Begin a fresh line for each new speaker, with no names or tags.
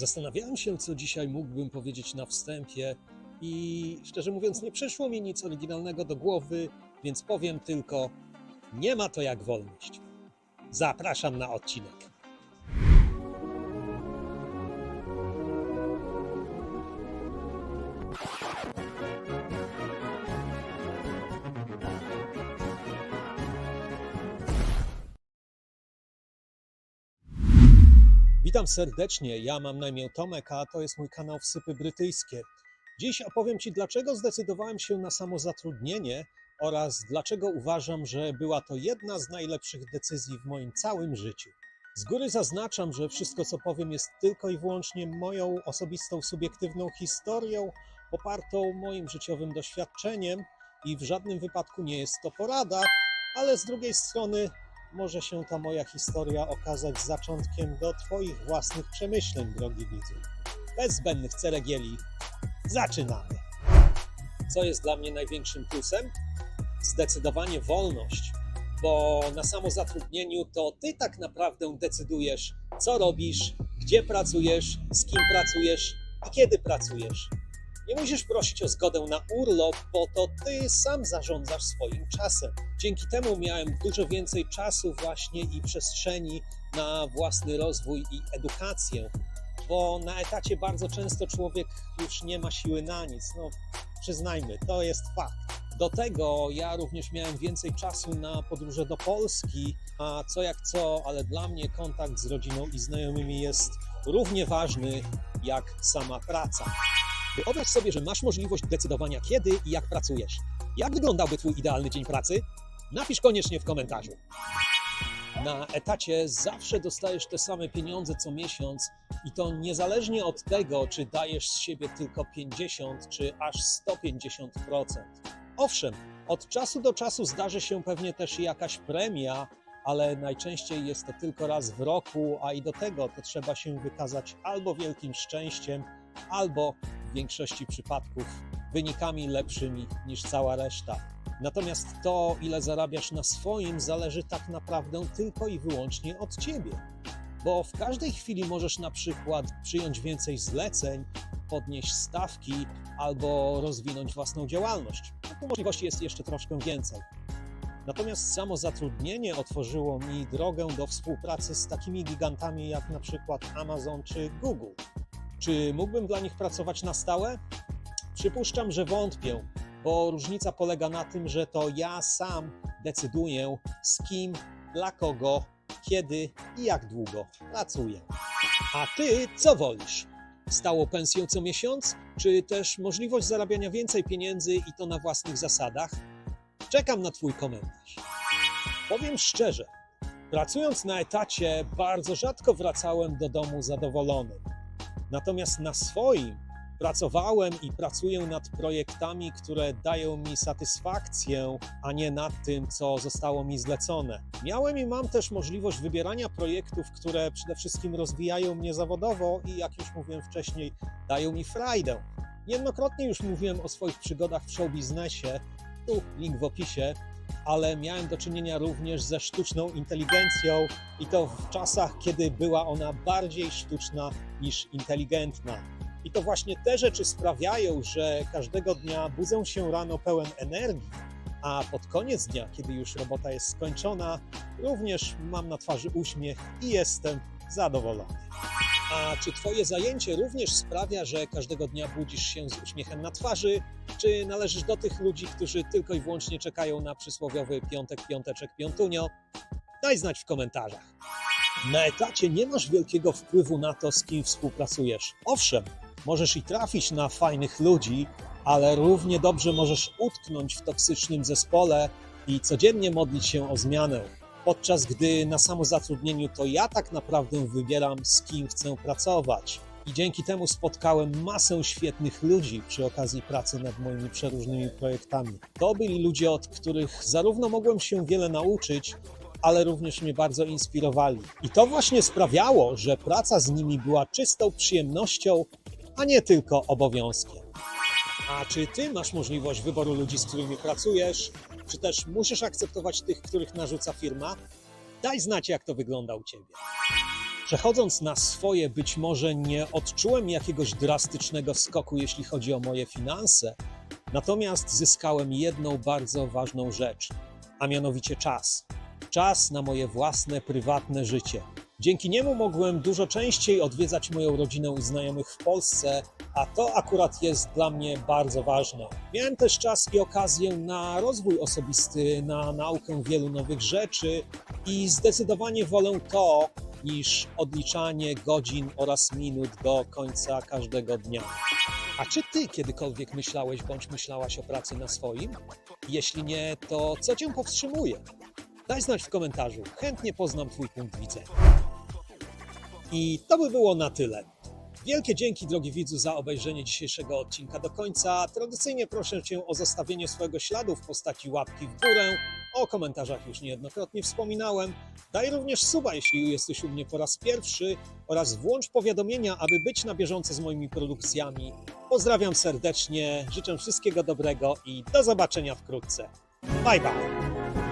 Zastanawiałem się, co dzisiaj mógłbym powiedzieć na wstępie, i szczerze mówiąc, nie przyszło mi nic oryginalnego do głowy, więc powiem tylko: nie ma to jak wolność. Zapraszam na odcinek. Witam serdecznie, ja mam na imię Tomek, a to jest mój kanał Wsypy Brytyjskie. Dziś opowiem Ci, dlaczego zdecydowałem się na samozatrudnienie oraz dlaczego uważam, że była to jedna z najlepszych decyzji w moim całym życiu. Z góry zaznaczam, że wszystko, co powiem, jest tylko i wyłącznie moją osobistą, subiektywną historią, popartą moim życiowym doświadczeniem i w żadnym wypadku nie jest to porada, ale z drugiej strony może się ta moja historia okazać zaczątkiem do Twoich własnych przemyśleń, drogi widzu. Bez zbędnych ceregieli, zaczynamy. Co jest dla mnie największym plusem? Zdecydowanie wolność, bo na samozatrudnieniu to Ty tak naprawdę decydujesz, co robisz, gdzie pracujesz, z kim pracujesz i kiedy pracujesz. Nie musisz prosić o zgodę na urlop, bo to ty sam zarządzasz swoim czasem. Dzięki temu miałem dużo więcej czasu właśnie i przestrzeni na własny rozwój i edukację, bo na etacie bardzo często człowiek już nie ma siły na nic. No, przyznajmy, to jest fakt. Do tego ja również miałem więcej czasu na podróże do Polski, a co jak co, ale dla mnie kontakt z rodziną i znajomymi jest równie ważny jak sama praca. Wyobraź sobie, że masz możliwość decydowania kiedy i jak pracujesz. Jak wyglądałby Twój idealny dzień pracy? Napisz koniecznie w komentarzu. Na etacie zawsze dostajesz te same pieniądze co miesiąc i to niezależnie od tego, czy dajesz z siebie tylko 50 czy aż 150%. Owszem, od czasu do czasu zdarzy się pewnie też jakaś premia, ale najczęściej jest to tylko raz w roku, a i do tego to trzeba się wykazać albo wielkim szczęściem, albo w większości przypadków wynikami lepszymi niż cała reszta. Natomiast to, ile zarabiasz na swoim, zależy tak naprawdę tylko i wyłącznie od ciebie. Bo w każdej chwili możesz na przykład przyjąć więcej zleceń, podnieść stawki albo rozwinąć własną działalność. No, tu możliwości jest jeszcze troszkę więcej. Natomiast samo zatrudnienie otworzyło mi drogę do współpracy z takimi gigantami jak na przykład Amazon czy Google. Czy mógłbym dla nich pracować na stałe? Przypuszczam, że wątpię, bo różnica polega na tym, że to ja sam decyduję, z kim, dla kogo, kiedy i jak długo pracuję. A ty co wolisz? Stałą pensję co miesiąc, czy też możliwość zarabiania więcej pieniędzy i to na własnych zasadach? Czekam na Twój komentarz. Powiem szczerze, pracując na etacie, bardzo rzadko wracałem do domu zadowolony. Natomiast na swoim pracowałem i pracuję nad projektami, które dają mi satysfakcję, a nie nad tym, co zostało mi zlecone. Miałem i mam też możliwość wybierania projektów, które przede wszystkim rozwijają mnie zawodowo i, jak już mówiłem wcześniej, dają mi frajdę. Niejednokrotnie już mówiłem o swoich przygodach w show biznesie, tu link w opisie, ale miałem do czynienia również ze sztuczną inteligencją i to w czasach, kiedy była ona bardziej sztuczna niż inteligentna. I to właśnie te rzeczy sprawiają, że każdego dnia budzę się rano pełen energii, a pod koniec dnia, kiedy już robota jest skończona, również mam na twarzy uśmiech i jestem zadowolony. A czy Twoje zajęcie również sprawia, że każdego dnia budzisz się z uśmiechem na twarzy? Czy należysz do tych ludzi, którzy tylko i wyłącznie czekają na przysłowiowy piątek, piąteczek, piątunio? Daj znać w komentarzach. Na etacie nie masz wielkiego wpływu na to, z kim współpracujesz. Owszem, możesz i trafić na fajnych ludzi, ale równie dobrze możesz utknąć w toksycznym zespole i codziennie modlić się o zmianę. Podczas gdy na samozatrudnieniu to ja tak naprawdę wybieram, z kim chcę pracować. I dzięki temu spotkałem masę świetnych ludzi przy okazji pracy nad moimi przeróżnymi projektami. To byli ludzie, od których zarówno mogłem się wiele nauczyć, ale również mnie bardzo inspirowali. I to właśnie sprawiało, że praca z nimi była czystą przyjemnością, a nie tylko obowiązkiem. A czy ty masz możliwość wyboru ludzi, z którymi pracujesz? Czy też musisz akceptować tych, których narzuca firma? Daj znać, jak to wygląda u ciebie. Przechodząc na swoje, być może nie odczułem jakiegoś drastycznego skoku, jeśli chodzi o moje finanse, natomiast zyskałem jedną bardzo ważną rzecz, a mianowicie czas. Czas na moje własne, prywatne życie. Dzięki niemu mogłem dużo częściej odwiedzać moją rodzinę i znajomych w Polsce, a to akurat jest dla mnie bardzo ważne. Miałem też czas i okazję na rozwój osobisty, na naukę wielu nowych rzeczy i zdecydowanie wolę to niż odliczanie godzin oraz minut do końca każdego dnia. A czy ty kiedykolwiek myślałeś bądź myślałaś o pracy na swoim? Jeśli nie, to co cię powstrzymuje? Daj znać w komentarzu. Chętnie poznam Twój punkt widzenia. I to by było na tyle. Wielkie dzięki, drogi widzu, za obejrzenie dzisiejszego odcinka do końca. Tradycyjnie proszę Cię o zostawienie swojego śladu w postaci łapki w górę. O komentarzach już niejednokrotnie wspominałem. Daj również suba, jeśli jesteś u mnie po raz pierwszy oraz włącz powiadomienia, aby być na bieżąco z moimi produkcjami. Pozdrawiam serdecznie, życzę wszystkiego dobrego i do zobaczenia wkrótce. Bye bye!